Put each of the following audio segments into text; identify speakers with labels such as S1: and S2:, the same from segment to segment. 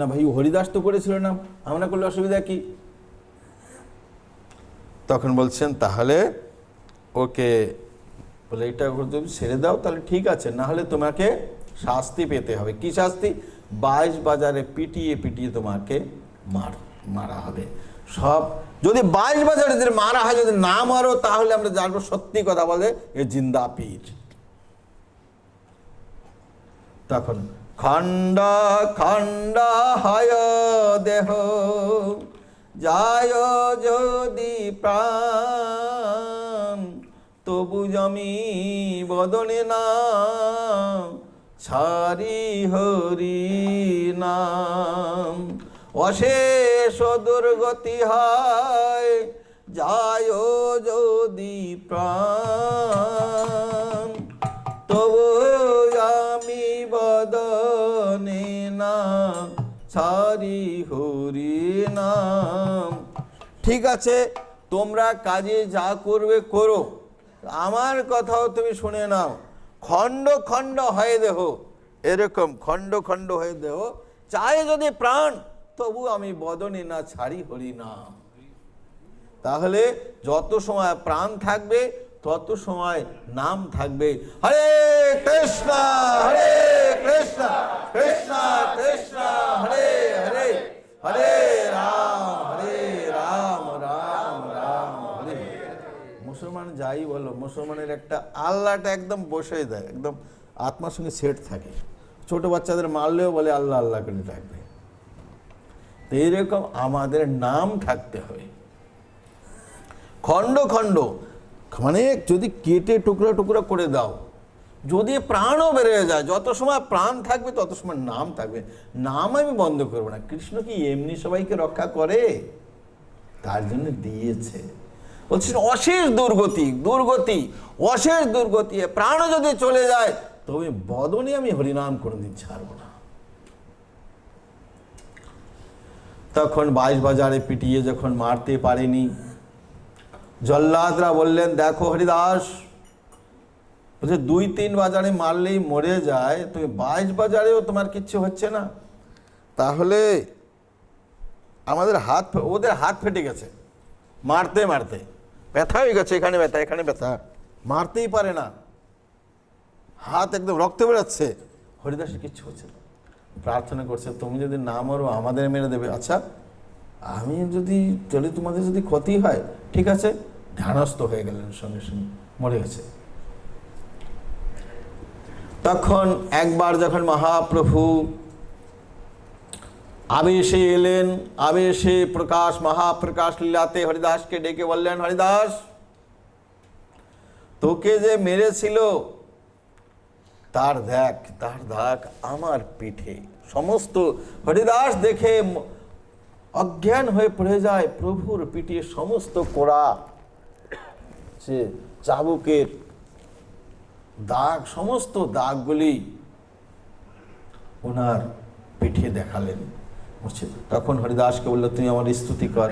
S1: না ভাই হরিদাস তো করেছিল না আমরা করলে অসুবিধা কি তখন বলছেন তাহলে ওকে বলে এটা যদি ছেড়ে দাও তাহলে ঠিক আছে না হলে তোমাকে শাস্তি পেতে হবে কি শাস্তি বাইশ বাজারে পিটিয়ে পিটিয়ে তোমাকে মার মারা হবে সব যদি বাইশ বাজারে যদি মারা হয় যদি না মারো তাহলে আমরা জানবো সত্যি কথা বলে এ জিন্দা পীর তখন খণ্ড খণ্ড হয় দেহ যায় যদি প্রাণ তবু জমি বদনে না ছাড়ি হরি নাম অশেষ দুর্গতি হয় যায় যদি প্রাণ ছাড়ি হরি নাম ঠিক আছে তোমরা কাজে যা করবে করো আমার কথাও তুমি শুনে নাও খণ্ড খণ্ড হয়ে দেহ এরকম খণ্ড খণ্ড হয়ে দেহ চায় যদি প্রাণ তবু আমি বদনে না ছাড়ি হরি নাম তাহলে যত সময় প্রাণ থাকবে তত সময় নাম থাকবে হরে কৃষ্ণ হরে কৃষ্ণ কৃষ্ণ কৃষ্ণ হরে হরে হরে রাম হরে রাম রাম রাম হরে মুসলমান যাই বলো মুসলমানের একটা আল্লাহটা একদম বসে দেয় একদম আত্মার সঙ্গে সেট থাকে ছোট বাচ্চাদের মারলেও বলে আল্লাহ আল্লাহ করে থাকবে তো এইরকম আমাদের নাম থাকতে হবে খণ্ড খণ্ড মানে যদি কেটে টুকরা টুকরা করে দাও যদি প্রাণও বেড়ে যায় যত সময় প্রাণ থাকবে তত সময় নাম থাকবে নাম আমি বন্ধ করবো না কৃষ্ণ কি এমনি সবাইকে রক্ষা করে তার জন্য দিয়েছে বলছেন অশেষ দুর্গতি দুর্গতি অশেষ দুর্গতি প্রাণও যদি চলে যায় তবে বদনে আমি হরিনাম কোনোদিন ছাড়ব না তখন বাইশ বাজারে পিটিয়ে যখন মারতে পারেনি জল্লাদরা বললেন দেখো হরিদাস বলছে দুই তিন বাজারে মারলেই মরে যায় তুমি বাইশ বাজারেও তোমার কিচ্ছু হচ্ছে না তাহলে আমাদের হাত ওদের হাত ফেটে গেছে মারতে মারতে ব্যথা হয়ে গেছে এখানে ব্যথা এখানে ব্যথা মারতেই পারে না হাত একদম রক্ত বেরোচ্ছে হরিদাসের কিচ্ছু হচ্ছে না প্রার্থনা করছে তুমি যদি না মরো আমাদের মেরে দেবে আচ্ছা আমি যদি চলি তোমাদের যদি ক্ষতি হয় ঠিক আছে ধ্যানস্থ হয়ে গেলেন সঙ্গে সঙ্গে মরে গেছে তখন একবার যখন মহাপ্রভু আবেশে এলেন আবেশে প্রকাশ মহাপ্রকাশ লীলাতে হরিদাসকে ডেকে বললেন হরিদাস তোকে যে মেরেছিল তার দেখ তার দেখ আমার পিঠে সমস্ত হরিদাস দেখে অজ্ঞান হয়ে পড়ে যায় প্রভুর পিটিয়ে সমস্ত কোড়া সে চাবুকের দাগ সমস্ত দাগগুলি ওনার পিঠে দেখালেন তখন হরিদাসকে বললো তুমি আমার স্তুতি কর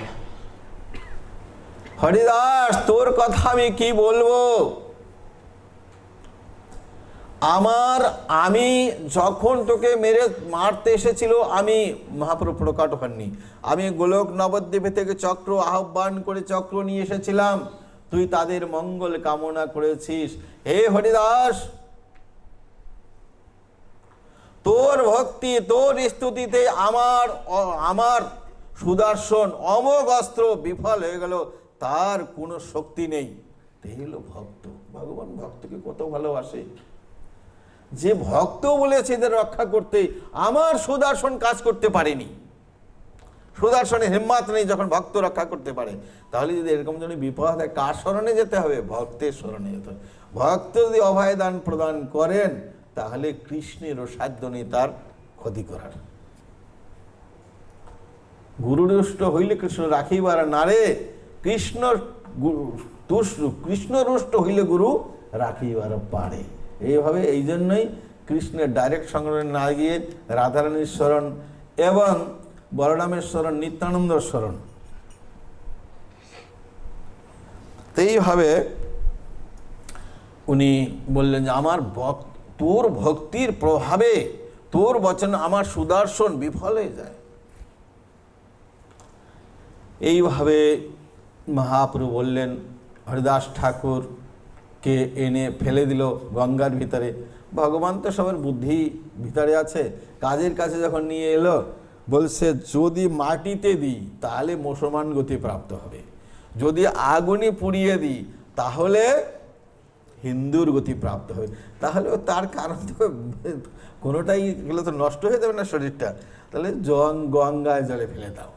S1: হরিদাস তোর কথা আমি কি বলবো আমার আমি যখন তোকে মেরে মারতে এসেছিল আমি মহাপ্রভু প্রকাট হননি আমি গোলক নবদ্বীপে থেকে চক্র আহ্বান করে চক্র নিয়ে এসেছিলাম তুই তাদের মঙ্গল কামনা করেছিস হে হরিদাস তোর ভক্তি তোর স্তুতিতে আমার আমার সুদর্শন অমোঘ অস্ত্র বিফল হয়ে গেল তার কোনো শক্তি নেই এই হলো ভক্ত ভগবান ভক্তকে কত ভালোবাসে যে ভক্ত বলেছে এদের রক্ষা করতে আমার সুদর্শন কাজ করতে পারেনি সুদর্শনে হেম্মাত নেই যখন ভক্ত রক্ষা করতে পারে তাহলে যদি এরকম জন্য বিপদ হয় কার স্মরণে যেতে হবে ভক্তের স্মরণে যেতে হবে ভক্ত যদি অভয়দান প্রদান করেন তাহলে কৃষ্ণেরও সাধ্য নেই তার ক্ষতি করার গুরুরুষ্ট হইলে কৃষ্ণ রাখিবার নারে কৃষ্ণ কৃষ্ণ রুষ্ট হইলে গুরু রাখিবার পারে এইভাবে এই জন্যই কৃষ্ণের ডাইরেক্ট সংগ্রহ না গিয়ে রাধারানীর স্মরণ এবং বলরামের স্মরণ নিত্যানন্দর স্মরণ এইভাবে উনি বললেন যে আমার তোর ভক্তির প্রভাবে তোর বচন আমার সুদর্শন বিফল হয়ে যায় এইভাবে মহাপ্রভু বললেন হরিদাস ঠাকুর কে এনে ফেলে দিল গঙ্গার ভিতরে ভগবান তো সবার বুদ্ধি ভিতরে আছে কাজের কাছে যখন নিয়ে এলো বলছে যদি মাটিতে দিই তাহলে মুসলমান গতি প্রাপ্ত হবে যদি আগুনে পুড়িয়ে দিই তাহলে হিন্দুর গতি প্রাপ্ত হবে তাহলে তার কারণ তো কোনোটাই এগুলো তো নষ্ট হয়ে যাবে না শরীরটা তাহলে জং গঙ্গায় জলে ফেলে দাও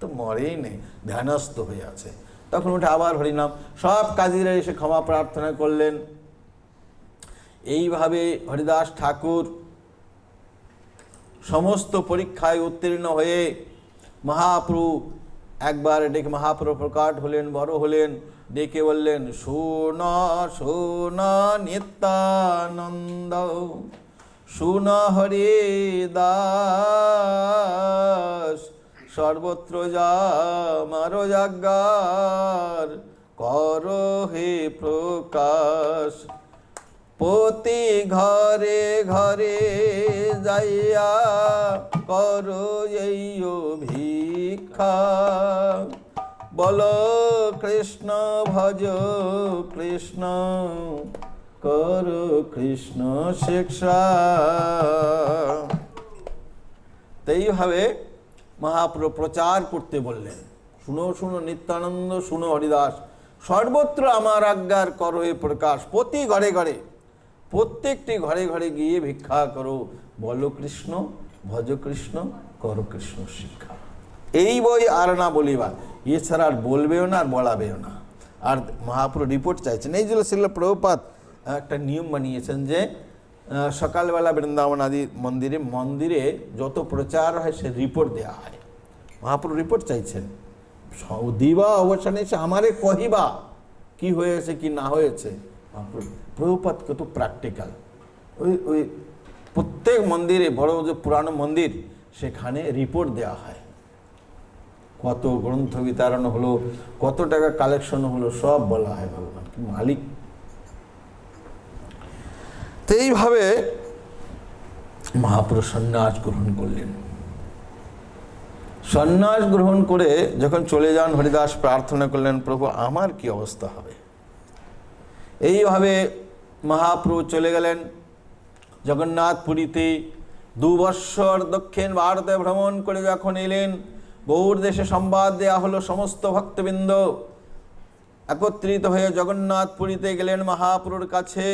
S1: তো মরেই নেই ধ্যানস্থ হয়ে আছে তখন উঠে আবার হরিনাম সব কাজীরা এসে ক্ষমা প্রার্থনা করলেন এইভাবে হরিদাস ঠাকুর সমস্ত পরীক্ষায় উত্তীর্ণ হয়ে মহাপ্রু একবার ডেকে মহাপ্রু প্রকাট হলেন বড় হলেন ডেকে বললেন শোন শোন নিত্যানন্দ শুন হরিদাস সর্বত্র মারো জাগার কর হে প্রকাশ প্রতি ঘরে ঘরে যাইয়া কর এই ভিক্ষা বল কৃষ্ণ ভজ কৃষ্ণ কর কৃষ্ণ শিক্ষা তো মহাপ্রভু প্রচার করতে বললেন শুনো শুনো নিত্যানন্দ শুনো হরিদাস সর্বত্র আমার আজ্ঞার কর এ প্রকাশ প্রতি ঘরে ঘরে প্রত্যেকটি ঘরে ঘরে গিয়ে ভিক্ষা করো বলো কৃষ্ণ ভজ কৃষ্ণ কর কৃষ্ণ শিক্ষা এই বই আর না বলিবা এছাড়া আর বলবেও না আর বলাবেও না আর মহাপ্রু রিপোর্ট চাইছেন এই জন্য শিল প্রভুপাত একটা নিয়ম বানিয়েছেন যে সকালবেলা বৃন্দাবন আদি মন্দিরে মন্দিরে যত প্রচার হয় সে রিপোর্ট দেওয়া হয় মহাপ্রভু রিপোর্ট চাইছেন দিবা অবসানে সে আমারে কহিবা কি হয়েছে কি না হয়েছে প্রভুপাত কত প্র্যাকটিক্যাল ওই ওই প্রত্যেক মন্দিরে বড় যে পুরানো মন্দির সেখানে রিপোর্ট দেওয়া হয় কত গ্রন্থ বিতরণ হলো কত টাকা কালেকশন হলো সব বলা হয় ভগবান মালিক তো এইভাবে মহাপুরুষ সন্ন্যাস গ্রহণ করলেন সন্ন্যাস গ্রহণ করে যখন চলে যান হরিদাস প্রার্থনা করলেন প্রভু আমার কি অবস্থা হবে এইভাবে মহাপ্রভু চলে গেলেন জগন্নাথ পুরীতে দু দক্ষিণ ভারতে ভ্রমণ করে যখন এলেন গৌর দেশে সংবাদ দেয়া হলো সমস্ত ভক্তবৃন্দ একত্রিত হয়ে জগন্নাথ পুরীতে গেলেন মহাপ্রুর কাছে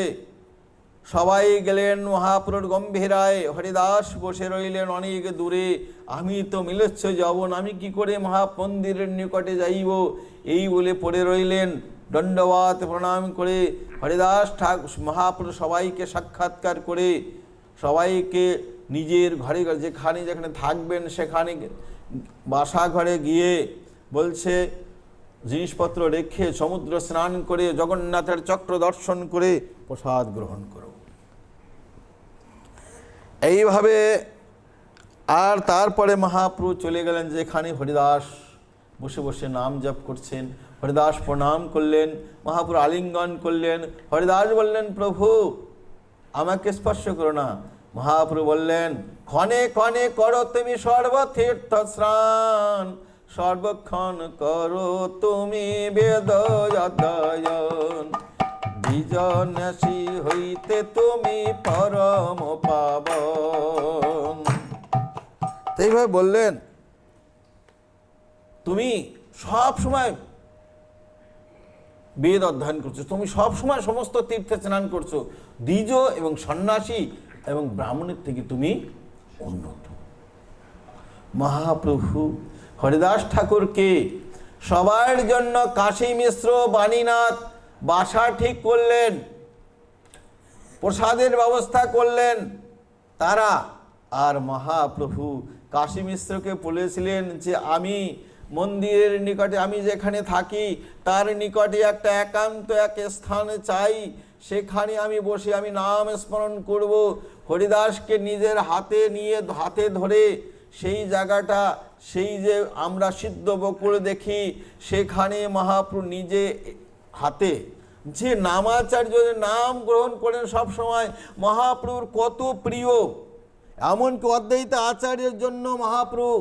S1: সবাই গেলেন মহাপুরুষ গম্ভীরায় হরিদাস বসে রইলেন অনেক দূরে আমি তো মিলচ্ছ যবন আমি কি করে মহাপন্দিরের নিকটে যাইব এই বলে পড়ে রইলেন দণ্ডবাত প্রণাম করে হরিদাস ঠাক মহাপুরুষ সবাইকে সাক্ষাৎকার করে সবাইকে নিজের ঘরে যেখানে যেখানে থাকবেন সেখানে বাসা ঘরে গিয়ে বলছে জিনিসপত্র রেখে সমুদ্র স্নান করে জগন্নাথের চক্র দর্শন করে প্রসাদ গ্রহণ করো এইভাবে আর তারপরে মহাপ্রভু চলে গেলেন যেখানে হরিদাস বসে বসে নাম জপ করছেন হরিদাস প্রণাম করলেন মহাপ্রভু আলিঙ্গন করলেন হরিদাস বললেন প্রভু আমাকে স্পর্শ করো না মহাপ্রভু বললেন ক্ষণে ক্ষণে করো তুমি সর্বতীর্থ স্নান সর্বক্ষণ করো তুমি বেদ বিজনাশী হইতে তুমি পরম পাব এইভাবে বললেন তুমি সব সময় বেদ অধ্যয়ন করছো তুমি সব সময় সমস্ত তীর্থে স্নান করছো দ্বিজ এবং সন্ন্যাসী এবং ব্রাহ্মণের থেকে তুমি উন্নত মহাপ্রভু হরিদাস ঠাকুরকে সবার জন্য কাশী মিশ্র বাণীনাথ বাসা ঠিক করলেন প্রসাদের ব্যবস্থা করলেন তারা আর মহাপ্রভু কাশী মিশ্রকে বলেছিলেন যে আমি মন্দিরের নিকটে আমি যেখানে থাকি তার নিকটে একটা একান্ত এক স্থান চাই সেখানে আমি বসে আমি নাম স্মরণ করব হরিদাসকে নিজের হাতে নিয়ে হাতে ধরে সেই জায়গাটা সেই যে আমরা সিদ্ধ বকুল দেখি সেখানে মহাপ্রভু নিজে হাতে যে নামাচার্য নাম গ্রহণ করেন সব সময় মহাপ্রভুর কত প্রিয় এমনকি অদ্বৈত আচার্যের জন্য মহাপ্রভু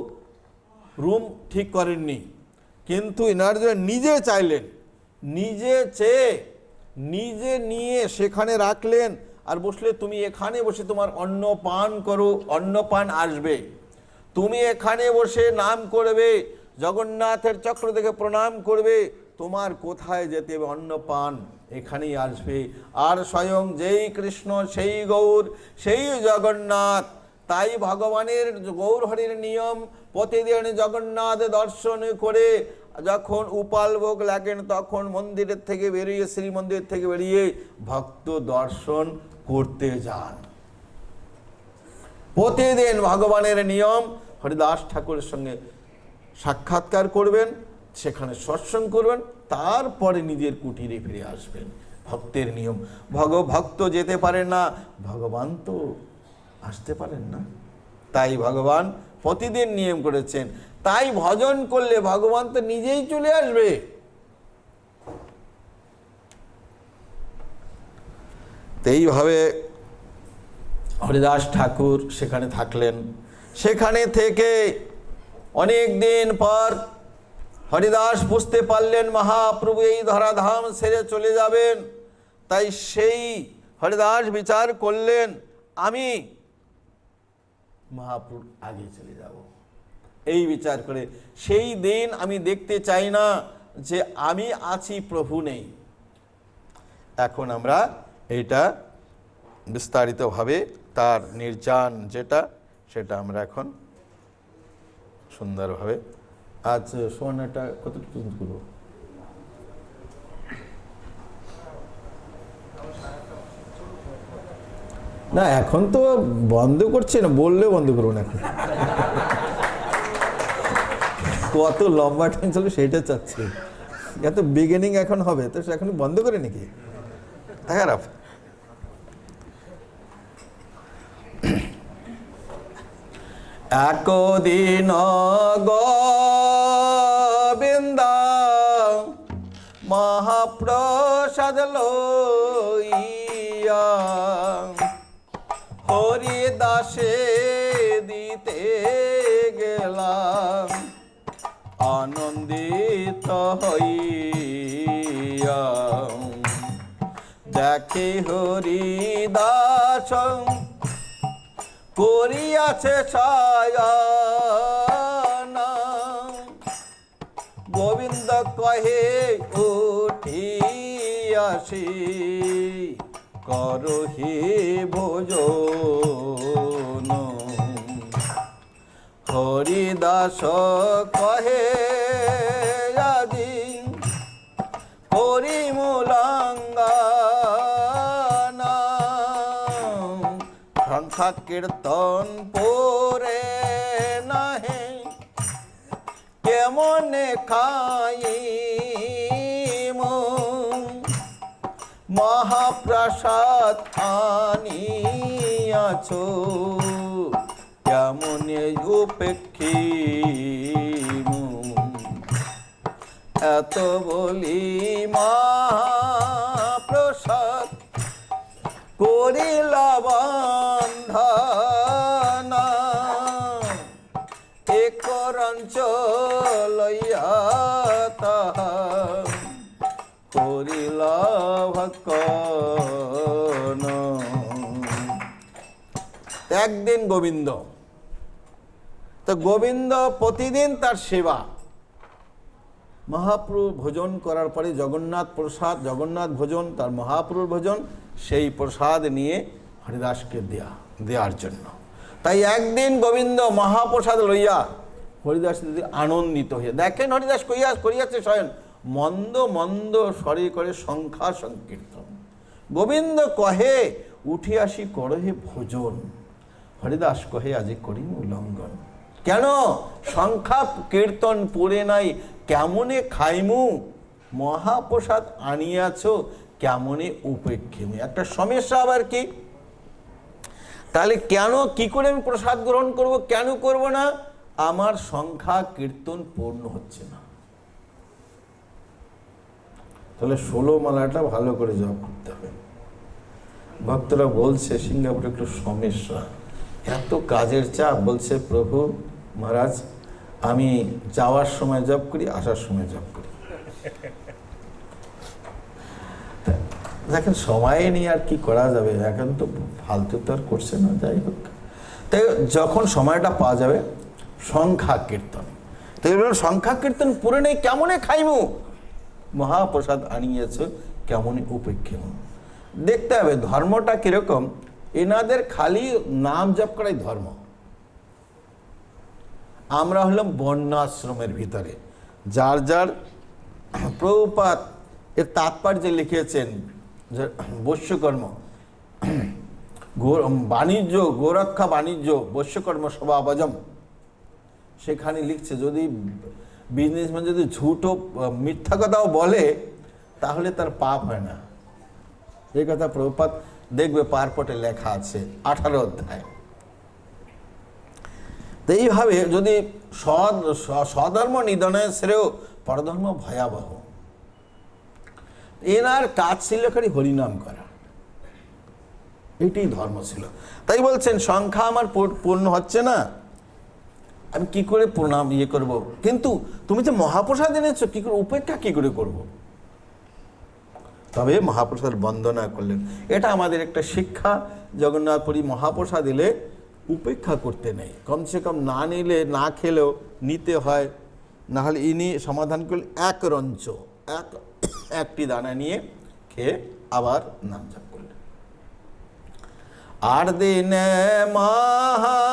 S1: রুম ঠিক করেননি কিন্তু এনার নিজে চাইলেন নিজে চেয়ে নিজে নিয়ে সেখানে রাখলেন আর বসলে তুমি এখানে বসে তোমার অন্ন পান করো অন্ন পান আসবে তুমি এখানে বসে নাম করবে জগন্নাথের চক্র দেখে প্রণাম করবে তোমার কোথায় যেতে অন্ন পান এখানেই আসবে আর স্বয়ং যেই কৃষ্ণ সেই গৌর সেই জগন্নাথ তাই ভগবানের গৌরহরির নিয়ম প্রতিদিন জগন্নাথ দর্শন করে যখন উপাল ভোগ লাগেন তখন মন্দিরের থেকে বেরিয়ে শ্রীমন্দির থেকে বেরিয়ে ভক্ত দর্শন করতে যান প্রতিদিন ভগবানের নিয়ম হরিদাস ঠাকুরের সঙ্গে সাক্ষাৎকার করবেন সেখানে সৎসঙ্গ করবেন তারপরে নিজের কুটিরে ফিরে আসবেন ভক্তের নিয়ম ভগ ভক্ত যেতে পারেন না ভগবান তো আসতে পারেন না তাই ভগবান প্রতিদিন নিয়ম করেছেন তাই ভজন করলে ভগবান তো নিজেই চলে আসবে এইভাবে হরিদাস ঠাকুর সেখানে থাকলেন সেখানে থেকে অনেক দিন পর হরিদাস বুঝতে পারলেন মহাপ্রভু এই ধরাধাম সেরে চলে যাবেন তাই সেই হরিদাস বিচার করলেন আমি মহাপ্রভুর আগে চলে যাব এই বিচার করে সেই দিন আমি দেখতে চাই না যে আমি আছি প্রভু নেই এখন আমরা এটা বিস্তারিতভাবে তার নির্যান যেটা সেটা আমরা এখন সুন্দরভাবে আজ সোয়ানাটা কতটুকু পর্যন্ত করবো না এখন তো বন্ধ করছে না বললেও বন্ধ করুন এখন কত লম্বা টাইম চলবে সেটা চাচ্ছে এত বিগিনিং এখন হবে তো সে এখন বন্ধ করে নাকি খারাপ একদিন গোবিন্দা মহাপ্রসাদ লইয়া হরিদাসে দিতে গেলাম আনন্দিত হইয়া দেখে হরিদাস করিয়াছে ছায়া গোবিন্দ কহে উঠিয়াসি করহি ভোজন হরিদাসক কীর্তন পরে নহে কেমনে খাই মহাপ্রসাদ আনিয়াছ কেমন উপেক্ষী এত বলি মা প্রসাদ করিলাবা একদিন গোবিন্দ তো গোবিন্দ প্রতিদিন তার সেবা মহাপ্রভু ভোজন করার পরে জগন্নাথ প্রসাদ জগন্নাথ ভোজন তার মহাপ্রভুর ভোজন সেই প্রসাদ নিয়ে হরিদাসকে দেয়া দেওয়ার জন্য তাই একদিন গোবিন্দ মহাপ্রসাদ লইয়া হরিদাস আনন্দিত হইয়া দেখেন হরিদাস করিয়া করিয়াছে স্বয়ং মন্দ মন্দ স্বরে করে সংখ্যা সংকীর্তন গোবিন্দ কহে উঠে আসি করহে ভোজন হরিদাস কহে আজি করি উল্লঙ্ঘন কেন সংখ্যা কীর্তন পড়ে নাই কেমনে খাইমু মহাপ্রসাদ আনিয়াছ কেমনে উপেক্ষিমু একটা সমস্যা আবার কি তাহলে কেন কি করে আমি প্রসাদ গ্রহণ করব কেন করব না আমার সংখ্যা কীর্তন পূর্ণ হচ্ছে না তাহলে ষোলো মালাটা ভালো করে জপ করতে হবে ভক্তরা বলছে সিঙ্গাপুরে একটু সমস্যা এত কাজের চাপ বলছে প্রভু মহারাজ আমি যাওয়ার সময় জব করি আসার সময় জব করি দেখেন সময় নিয়ে আর কি করা যাবে এখন তো ফালতু তো আর করছে না যাই হোক তাই যখন সময়টা পাওয়া যাবে সংখ্যা কীর্তন তাই সংখ্যা কীর্তন পুরে নেই কেমনে খাইমু মহাপ্রসাদ আনিয়েছে কেমন উপেক্ষিত দেখতে হবে ধর্মটা কিরকম এনাদের খালি নাম জপ করাই ধর্ম আমরা হলাম বন্যাশ্রমের ভিতরে যার যার প্রপাত এর তাৎপর্য লিখেছেন বৈশ্যকর্ম বাণিজ্য গোরক্ষা বাণিজ্য বৈশ্যকর্ম সভা সেখানে লিখছে যদি বিজনেসম্যান যদি ঝুটো মিথ্যা কথাও বলে তাহলে তার পাপ হয় না এই কথা প্রভুপাত দেখবে পারপটে লেখা আছে আঠারো অধ্যায় তো এইভাবে যদি সদ স্বধর্ম নিধনের শ্রেয় পরধর্ম ভয়াবহ এনার কাজ ছিল খালি হরিনাম করা এটি ধর্ম ছিল তাই বলছেন সংখ্যা আমার পূর্ণ হচ্ছে না আমি কি করে প্রণাম ইয়ে করব কিন্তু তুমি যে মহাপ্রসাদ এনেছ কি করে উপেক্ষা কি করে করব তবে মহাপ্রসাদ বন্দনা করলেন এটা আমাদের একটা শিক্ষা জগন্নাথপুরী মহাপ্রসাদ দিলে উপেক্ষা করতে নেই কমসে কম না নিলে না খেলেও নিতে হয় নাহলে ইনি সমাধান করলে এক রঞ্চ এক একটি দানা নিয়ে খেয়ে আবার নাম জপ করলেন আর দিনে মহা